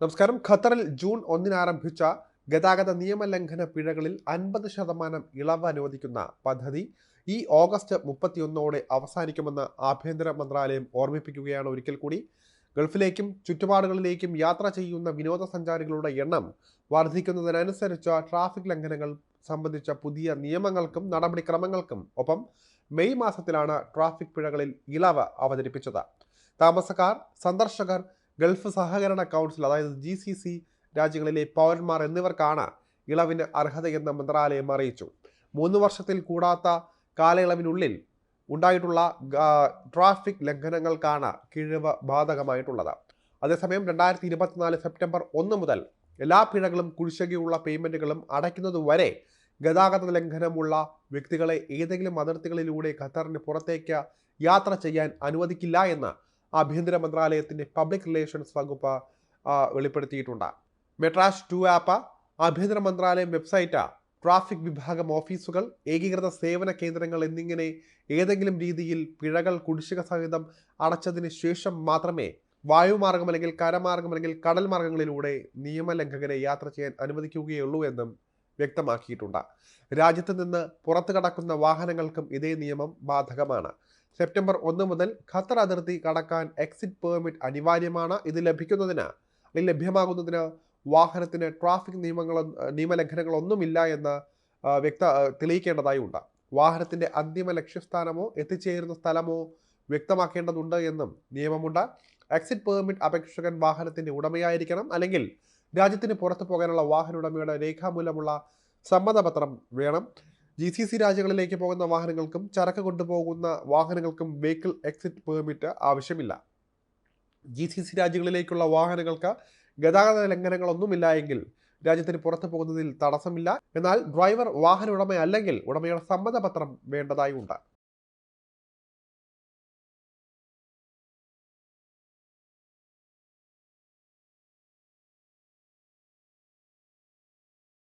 നമസ്കാരം. ഖത്തറിൽ ജൂൺ ഒന്നിന് ആരംഭിച്ച ഗതാഗത നിയമലംഘന പിഴകളിൽ അൻപത് ശതമാനം ഇളവ് അനുവദിക്കുന്ന പദ്ധതി ഈ ഓഗസ്റ്റ് മുപ്പത്തിയൊന്നോടെ അവസാനിക്കുമെന്ന് ആഭ്യന്തര മന്ത്രാലയം ഓർമ്മിപ്പിക്കുകയാണ് ഒരിക്കൽ കൂടി. ഗൾഫിലേക്കും ചുറ്റുപാടുകളിലേക്കും യാത്ര ചെയ്യുന്ന വിനോദസഞ്ചാരികളുടെ എണ്ണം വർദ്ധിക്കുന്നതിനനുസരിച്ച് ട്രാഫിക് ലംഘനങ്ങൾ സംബന്ധിച്ച പുതിയ നിയമങ്ങൾക്കും നടപടിക്രമങ്ങൾക്കും ഒപ്പം മെയ് മാസത്തിലാണ് ട്രാഫിക് പിഴകളിൽ ഇളവ് അവതരിപ്പിച്ചത്. താമസക്കാർ സന്ദർശകർ ഗൾഫ് സഹകരണ കൗൺസിൽ അതായത് ജി സി സി രാജ്യങ്ങളിലെ പൗരന്മാർ എന്നിവർക്കാണ് ഇളവിന് അർഹതയെന്ന് മന്ത്രാലയം അറിയിച്ചു. മൂന്ന് വർഷത്തിൽ കൂടാത്ത കാലയളവിനുള്ളിൽ ഉണ്ടായിട്ടുള്ള ട്രാഫിക് ലംഘനങ്ങൾക്കാണ് കിഴിവ് ബാധകമായിട്ടുള്ളത്. അതേസമയം രണ്ടായിരത്തി ഇരുപത്തിനാല് സെപ്റ്റംബർ ഒന്ന് മുതൽ എല്ലാ പിഴകളും കുടിശ്ശികയുള്ള പേയ്മെന്റുകളും അടയ്ക്കുന്നതുവരെ ഗതാഗത ലംഘനമുള്ള വ്യക്തികളെ ഏതെങ്കിലും അതിർത്തികളിലൂടെ ഖത്തറിന് പുറത്തേക്ക് യാത്ര ചെയ്യാൻ അനുവദിക്കില്ല എന്ന് ആഭ്യന്തര മന്ത്രാലയത്തിന്റെ പബ്ലിക് റിലേഷൻസ് വകുപ്പ് വെളിപ്പെടുത്തിയിട്ടുണ്ട്. മെട്രാഷ് ടു ആപ്പ് ആഭ്യന്തര മന്ത്രാലയം വെബ്സൈറ്റ് ട്രാഫിക് വിഭാഗം ഓഫീസുകൾ ഏകീകൃത സേവന കേന്ദ്രങ്ങൾ എന്നിങ്ങനെ ഏതെങ്കിലും രീതിയിൽ പിഴകൾ കുടിശ്ശിക സഹിതം അടച്ചതിന് ശേഷം മാത്രമേ വായുമാർഗം അല്ലെങ്കിൽ കരമാർഗം അല്ലെങ്കിൽ കടൽ മാർഗങ്ങളിലൂടെ നിയമലംഘകരെ യാത്ര ചെയ്യാൻ അനുവദിക്കുകയുള്ളൂ എന്നും വ്യക്തമാക്കിയിട്ടുണ്ട്. രാജ്യത്ത് നിന്ന് പുറത്തു കടക്കുന്ന വാഹനങ്ങൾക്കും ഇതേ നിയമം ബാധകമാണ്. സെപ്റ്റംബർ ഒന്ന് മുതൽ ഖത്തർ അതിർത്തി കടക്കാൻ എക്സിറ്റ് പെർമിറ്റ് അനിവാര്യമാണ്. ഇത് ലഭിക്കുന്നതിന് അല്ലെങ്കിൽ ലഭ്യമാകുന്നതിന് വാഹനത്തിന് ട്രാഫിക് നിയമങ്ങളോ നിയമലംഘനങ്ങളൊന്നുമില്ല എന്ന് വ്യക്ത തെളിയിക്കേണ്ടതായി ഉണ്ട് വാഹനത്തിന്റെ അന്തിമ ലക്ഷ്യസ്ഥാനമോ എത്തിച്ചേരുന്ന സ്ഥലമോ വ്യക്തമാക്കേണ്ടതുണ്ട് എന്നും നിയമമുണ്ട്. എക്സിറ്റ് പെർമിറ്റ് അപേക്ഷകൻ വാഹനത്തിന്റെ ഉടമയായിരിക്കണം. അല്ലെങ്കിൽ രാജ്യത്തിന് പുറത്തു പോകാനുള്ള വാഹന ഉടമയുടെ രേഖാമൂലമുള്ള സമ്മതപത്രം വേണം. ജി സി സി രാജ്യങ്ങളിലേക്ക് പോകുന്ന വാഹനങ്ങൾക്കും ചരക്ക് കൊണ്ടുപോകുന്ന വാഹനങ്ങൾക്കും വെഹിക്കിൾ എക്സിറ്റ് പെർമിറ്റ് ആവശ്യമില്ല. ജി സി സി രാജ്യങ്ങളിലേക്കുള്ള വാഹനങ്ങൾക്ക് ഗതാഗത ലംഘനങ്ങളൊന്നുമില്ല എങ്കിൽ രാജ്യത്തിന് പുറത്തു പോകുന്നതിൽ തടസ്സമില്ല. എന്നാൽ ഡ്രൈവർ വാഹന ഉടമ അല്ലെങ്കിൽ ഉടമയുടെ സമ്മതപത്രം വേണ്ടതായി ഉണ്ട്.